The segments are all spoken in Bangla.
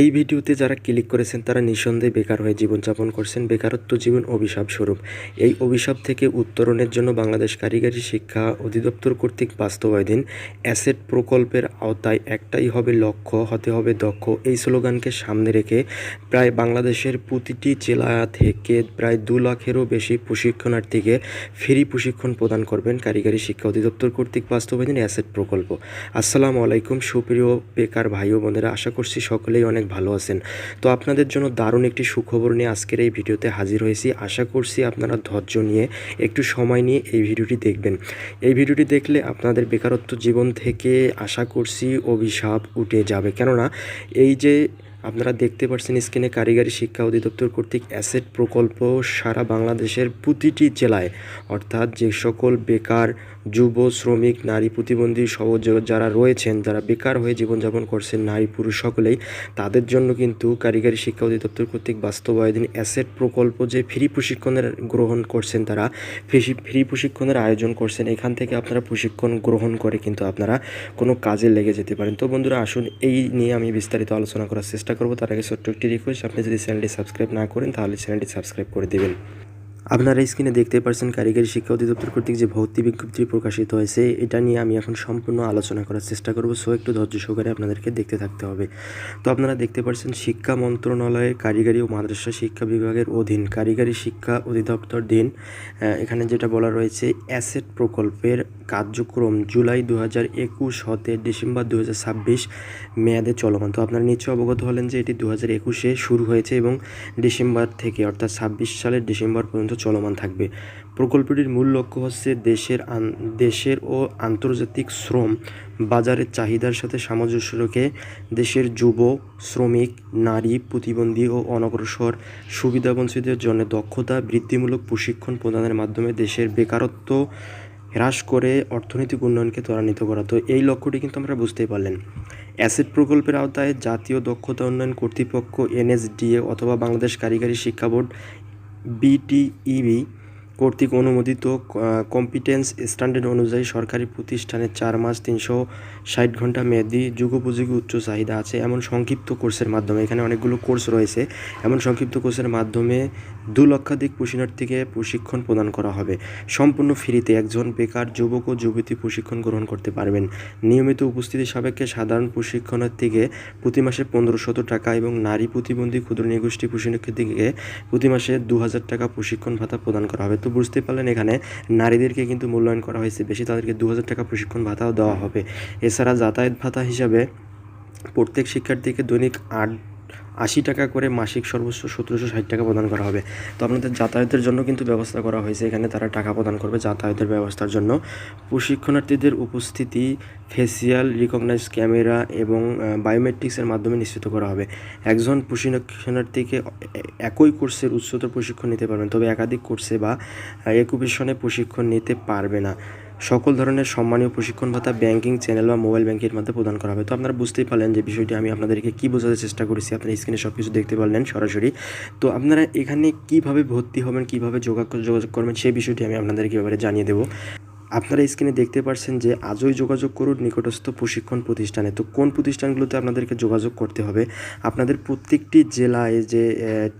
এই ভিডিওতে যারা ক্লিক করেছেন, তারা নিঃসন্দেহে বেকার হয়ে জীবনযাপন করছেন। বেকারত্ব জীবন অভিশাপ স্বরূপ। এই অভিশাপ থেকে উত্তরণের জন্য বাংলাদেশ কারিগরি শিক্ষা অধিদপ্তর কর্তৃক বাস্তবায়ধীন অ্যাসেট প্রকল্পের আওতায় একটাই হবে লক্ষ্য, হতে হবে দক্ষ। এই স্লোগানকে সামনে রেখে প্রায় বাংলাদেশের প্রতিটি জেলা থেকে প্রায় দু লাখেরও বেশি প্রশিক্ষণার্থীকে ফ্রি প্রশিক্ষণ প্রদান করবেন কারিগরি শিক্ষা অধিদপ্তর কর্তৃক বাস্তবায়ধীন অ্যাসেট প্রকল্প। আসসালামু আলাইকুম সুপ্রিয় বেকার ভাই ও বোনেরা, আশা করছি সকলেই অনেক ভালো আছেন। তো আপনাদের জন্য দারুণ একটি সুখবর নিয়ে আজকের এই ভিডিওতে হাজির হয়েছি। আশা করছি আপনারা ধৈর্য নিয়ে একটু সময় নিয়ে এই ভিডিওটি দেখবেন। এই ভিডিওটি দেখলে আপনাদের বেকারত্ব জীবন থেকে আশা করছি অভিশাপ উঠে যাবে। কেননা এই যে আপনারা দেখতে পাচ্ছেন স্ক্রিনে কারিগরি শিক্ষা অধিদপ্তর কর্তৃক অ্যাসেট প্রকল্প সারা বাংলাদেশের প্রতিটি জেলায়, অর্থাৎ যে সকল বেকার যুব, শ্রমিক, নারী প্রতিবন্ধী সহ যারা রয়েছেন যারা বেকার হয়ে জীবনযাপন করছেন, নারী, পুরুষ সকলেই, তাদের জন্য কিন্তু কারিগরি শিক্ষা অধিদপ্তর কর্তৃক বাস্তবায়ধীন অ্যাসেট প্রকল্প যে ফ্রি প্রশিক্ষণের গ্রহণ করছেন তারা, ফ্রি প্রশিক্ষণের আয়োজন করছেন, এখান থেকে আপনারা প্রশিক্ষণ গ্রহণ করে কিন্তু আপনারা কোনো কাজে লেগে যেতে পারেন। তো বন্ধুরা, আসুন এই নিয়ে আমি বিস্তারিত আলোচনা করার চেষ্টা করব। তার আগে ছোট্ট একটি রিকোয়েস্ট আপনি যদি চ্যানেলটি সাবস্ক্রাইব না করেন, তাহলে চ্যানেলটি সাবস্ক্রাইব করে দেবেন। আপনারা স্ক্রিনে দেখতে পাচ্ছেন কারিগরি শিক্ষা অধিদপ্তর কর্তৃক যে ভর্তি বিজ্ঞপ্তি প্রকাশিত হয়েছে, এটা নিয়ে আমি এখন সম্পূর্ণ আলোচনা করার চেষ্টা করব। সো, একটু ধৈর্য সহকারে আপনাদেরকে দেখতে থাকতে হবে। তো, আপনারা দেখতে পাচ্ছেন শিক্ষা মন্ত্রণালয়ের কারিগরি ও মাদ্রাসা শিক্ষা বিভাগের অধীন কারিগরি শিক্ষা অধিদপ্তর দিন এখানে যেটা বলা রয়েছে, অ্যাসেট প্রকল্পের কার্যক্রম জুলাই দু হাজার একুশ হতে ডিসেম্বর দু হাজার ছাব্বিশ মেয়াদে চলমান। তো, আপনারা নিশ্চয় অবগত হলেন যে এটি দু হাজার একুশে শুরু হয়েছে এবং ডিসেম্বর থেকে, অর্থাৎ ছাব্বিশ সালের ডিসেম্বর পর্যন্ত চলমান থাকবে। প্রকল্পটির মূল লক্ষ্য হচ্ছে দেশের দেশের ও আন্তর্জাতিক শ্রম বাজারের চাহিদার সাথে সামঞ্জস্য রেখে দেশের যুব, শ্রমিক, নারী, প্রতিবন্ধী ও অনগ্রসর সুবিধাবঞ্চিতদের জন্য দক্ষতা বৃদ্ধিমূলক প্রশিক্ষণ প্রদানের মাধ্যমে দেশের বেকারত্ব হ্রাস করে অর্থনৈতিক উন্নয়নকে ত্বরান্বিত করা। তো এই লক্ষ্যটি কিন্তু আমরা বুঝতেই পারলেন। অ্যাসেট প্রকল্পের আওতায় জাতীয় দক্ষতা উন্নয়ন কর্তৃপক্ষ, এনএসডিএ অথবা বাংলাদেশ কারিগরি শিক্ষা board বিটিইবি কর্তৃক অনুমোদিত কম্পিটেন্স স্ট্যান্ডার্ড অনুযায়ী সরকারি প্রতিষ্ঠানে চার মাস তিনশো ষাট ঘণ্টা মেয়াদি যুগোপযোগী উচ্চ চাহিদা আছে। এমন সংক্ষিপ্ত কোর্সের মাধ্যমে, এখানে অনেকগুলো কোর্স রয়েছে। এমন সংক্ষিপ্ত কোর্সের মাধ্যমে দু লক্ষাধিক প্রশিক্ষণার্থীকে প্রশিক্ষণ প্রদান করা হবে। সম্পূর্ণ ফ্রিতে একজন বেকার যুবক ও যুবতী প্রশিক্ষণ গ্রহণ করতে পারবেন। নিয়মিত উপস্থিতি সাপেক্ষে সাধারণ প্রশিক্ষণার্থীকে প্রতি মাসে পনেরোশত টাকা এবং নারী প্রতিবন্ধী ক্ষুদ্র নিগোষ্ঠী প্রশিক্ষার্থীকে প্রতি মাসে দু হাজার টাকা প্রশিক্ষণ ভাতা প্রদান করা হবে। তো বুঝতে পারলেন, এখানে নারীদেরকে কিন্তু মূল্যায়ন করা হয়েছে। বেশি তাদেরকে দু হাজার টাকা প্রশিক্ষণ ভাতাও দেওয়া হবে। এছাড়া যাতায়াত ভাতা হিসাবে প্রত্যেক শিক্ষার্থীকে দৈনিক আট আশি টাকা করে মাসিক সর্বোচ্চ সতেরোশো ষাট টাকা প্রদান করা হবে। তো আপনাদের যাতায়াতের জন্য কিন্তু ব্যবস্থা করা হয়েছে। এখানে তারা টাকা প্রদান করবে যাতায়াতের ব্যবস্থার জন্য। প্রশিক্ষণার্থীদের উপস্থিতি ফেসিয়াল রিকগনাইজ ক্যামেরা এবং বায়োমেট্রিক্সের মাধ্যমে নিশ্চিত করা হবে। একজন প্রশিক্ষণার্থীকে একই কোর্সের উচ্চতর প্রশিক্ষণ নিতে পারবেন, তবে একাধিক কোর্সে বা একুপেশনে প্রশিক্ষণ নিতে পারবে না। সকল ধরনের সম্মানীয় প্রশিক্ষণ ভাতা ব্যাংকিং চ্যানেল বা মোবাইল ব্যাংকের মধ্যে প্রদান করা হবে। তো আপনারা বুঝতেই পারলেন যে বিষয়টি আমি আপনাদেরকে কী বোঝাতে চেষ্টা করেছি। আপনারা স্ক্রিনে সব কিছু দেখতে পারলেন সরাসরি। তো আপনারা এখানে কীভাবে ভর্তি হবেন, কীভাবে যোগাযোগ যোগাযোগ করবেন সেই বিষয়টি আমি আপনাদেরকে এবারে জানিয়ে দেবো। আপনারা স্ক্রিনে দেখতে পাচ্ছেন যে আজই যোগাযোগ করুন নিকটস্থ প্রশিক্ষণ প্রতিষ্ঠানে। তো কোন প্রতিষ্ঠানগুলোতে আপনাদেরকে যোগাযোগ করতে হবে? আপনাদের প্রত্যেকটি জেলায় যে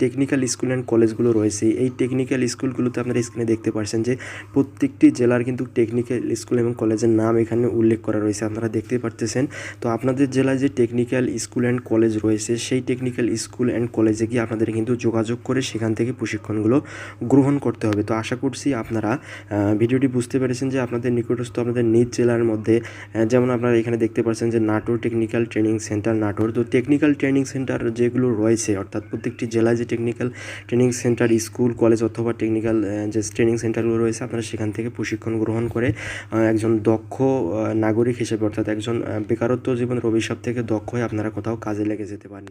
টেকনিক্যাল স্কুল অ্যান্ড কলেজগুলো রয়েছে, এই টেকনিক্যাল স্কুলগুলোতে আপনারা স্ক্রিনে দেখতে পাচ্ছেন যে প্রত্যেকটি জেলার কিন্তু টেকনিক্যাল স্কুল এবং কলেজের নাম এখানে উল্লেখ করা রয়েছে। আপনারা দেখতে পারতেছেন। তো আপনাদের জেলায় যে টেকনিক্যাল স্কুল অ্যান্ড কলেজ রয়েছে, সেই টেকনিক্যাল স্কুল অ্যান্ড কলেজে গিয়ে আপনাদের কিন্তু যোগাযোগ করে সেখান থেকে প্রশিক্ষণগুলো গ্রহণ করতে হবে। তো আশা করছি আপনারা ভিডিওটি বুঝতে পেরেছেন যে আপনাদের নিকটস্থ আপনাদের নিজ জেলার মধ্যে যেমন আপনারা এখানে দেখতে পাচ্ছেন যে Natore technical training centre, Natore. তো টেকনিক্যাল ট্রেনিং সেন্টার যেগুলো রয়েছে, অর্থাৎ প্রত্যেকটি জেলায় যে technical training centre, school, college অথবা টেকনিক্যাল যে ট্রেনিং সেন্টারগুলো রয়েছে, আপনারা সেখান থেকে প্রশিক্ষণ গ্রহণ করে একজন দক্ষ নাগরিক হিসেবে, অর্থাৎ একজন বেকারত্ব জীবনের অভিশাপ থেকে দক্ষ হয়ে আপনারা কোথাও কাজে লেগে যেতে পারেন।